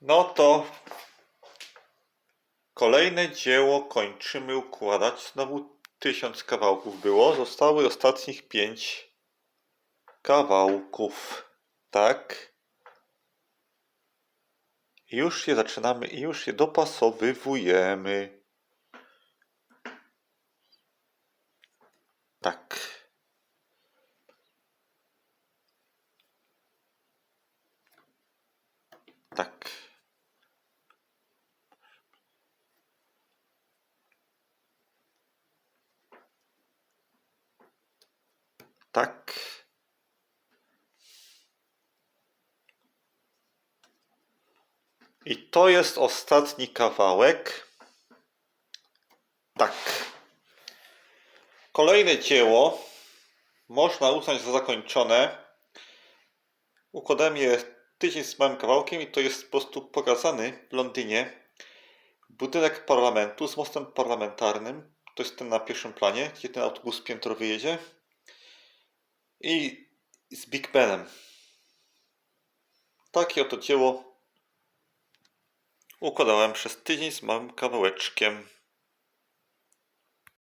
No to kolejne dzieło kończymy układać. Znowu tysiąc kawałków było. Zostały ostatnich pięć kawałków. Tak. Już je zaczynamy i już je dopasowywujemy. Tak. Tak. Tak. I to jest ostatni kawałek. Tak. Kolejne dzieło można uznać za zakończone. Układałem je tydzień z małym kawałkiem i to jest po prostu pokazany w Londynie budynek parlamentu z mostem parlamentarnym. To jest ten na pierwszym planie, gdzie ten autobus piętrowy jedzie. I z Big Benem. Takie oto dzieło układałem przez tydzień z małym kawałeczkiem.